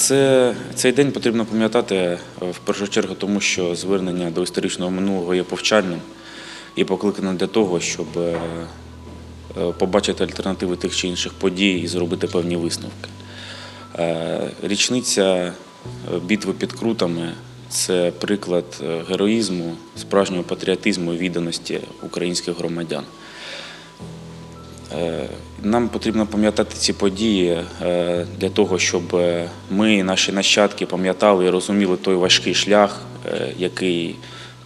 Це, цей день потрібно пам'ятати е, в першу чергу, тому що звернення до історичного минулого є повчальним і покликане для того, щоб е, е, побачити альтернативи тих чи інших подій і зробити певні висновки. Річниця битви під крутами це приклад героїзму, справжнього патріотизму і відданості українських громадян. Е, Нам потрібно пам'ятати ці події е, для того, щоб е, ми, наші нащадки, пам'ятали і розуміли той важкий шлях, який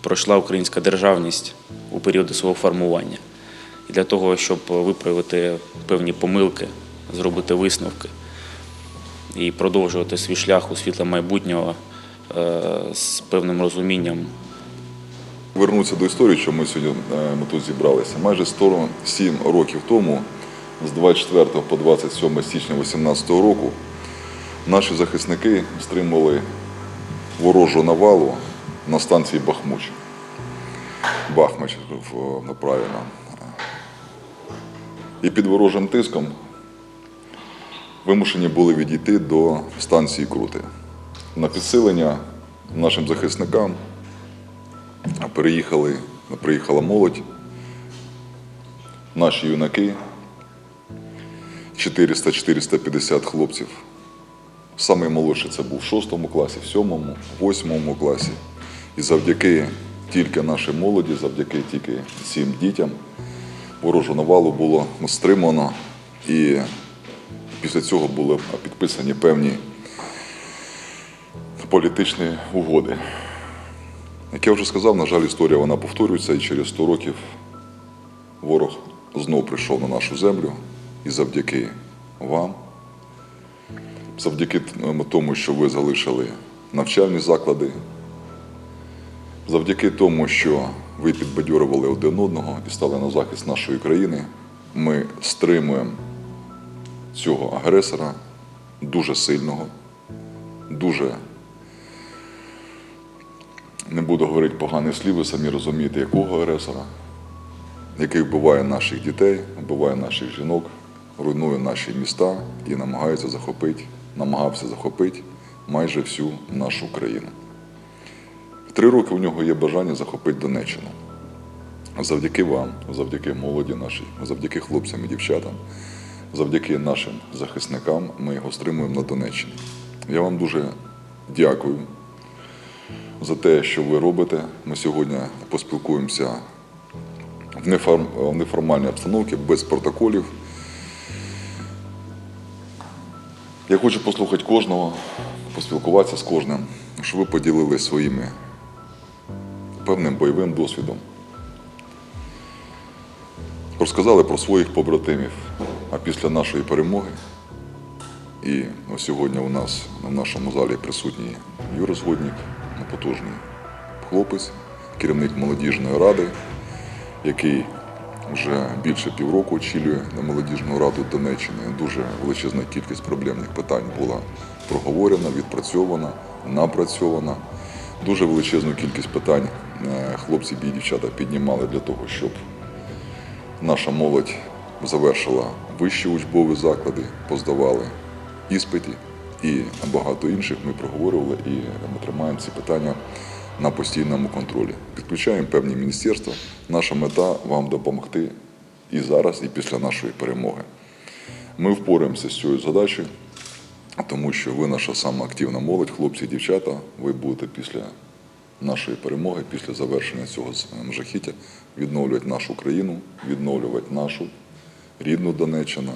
пройшла українська державність у періоди свого формування. І для того, щоб виправити певні помилки, зробити висновки і продовжувати свій шлях у світле майбутнього з певним розумінням Вернутися до історії, що ми сьогодні е, ми тут зібралися. Майже 107 років тому, з 24 по 27 січня 2018 року, наші захисники стримували ворожу навалу на станції Бахмуч. Бахмач в- ну, правильно. І під ворожим тиском вимушені були відійти до станції Крути. На підсилення нашим захисникам переїхали, приїхала молодь, наші юнаки, 400-450 хлопців. Самий молодший це був в 6 класі, в 7, 8 класі. І завдяки тільки нашій молоді, завдяки тільки цим дітям, ворожу навалу було стримано. І після цього були підписані певні політичні угоди. Як я вже сказав, на жаль, історія вона повторюється, і через 100 років ворог знов прийшов на нашу землю. І завдяки вам, завдяки тому, що ви залишили навчальні заклади, завдяки тому, що ви підбадьорували один одного і стали на захист нашої країни, ми стримуємо цього агресора дуже сильного, дуже не буду говорити поганих слів, ви самі розумієте, якого агресора, який вбиває наших дітей, вбиває наших жінок, руйнує наші міста і намагається захопити, намагався захопити майже всю нашу країну. Три роки у нього є бажання захопити Донеччину. Завдяки вам, завдяки молоді нашій, завдяки хлопцям і дівчатам, завдяки нашим захисникам ми його стримуємо на Донеччині. Я вам дуже дякую за те, що ви робите. Ми сьогодні поспілкуємося в неформ- в неформальній обстановці, без протоколів. Я хочу послухати кожного, поспілкуватися з кожним, щоб ви поділилися своїми певним бойовим досвідом. Розказали про своїх побратимів, а після нашої перемоги і сьогодні у нас в нашому залі присутній Юра Згоднік, потужний хлопець, керівник молодіжної ради, який вже більше півроку очолює на молодіжну раду Донеччини. Дуже величезна кількість проблемних питань була проговорена, відпрацьована, напрацьована. Дуже величезну кількість питань е, хлопці і дівчата піднімали для того, щоб наша молодь завершила вищі учбові заклади, поздавали іспиті і багато інших ми проговорювали і ми тримаємо ці питання на постійному контролі. Підключаємо певні міністерства. Наша мета вам допомогти і зараз, і після нашої перемоги. Ми впораємося з цією задачею, тому що ви наша сама активна молодь, хлопці і дівчата. Ви будете після нашої перемоги, після завершення цього жахіття відновлювати нашу країну, відновлювати нашу рідну Донеччину.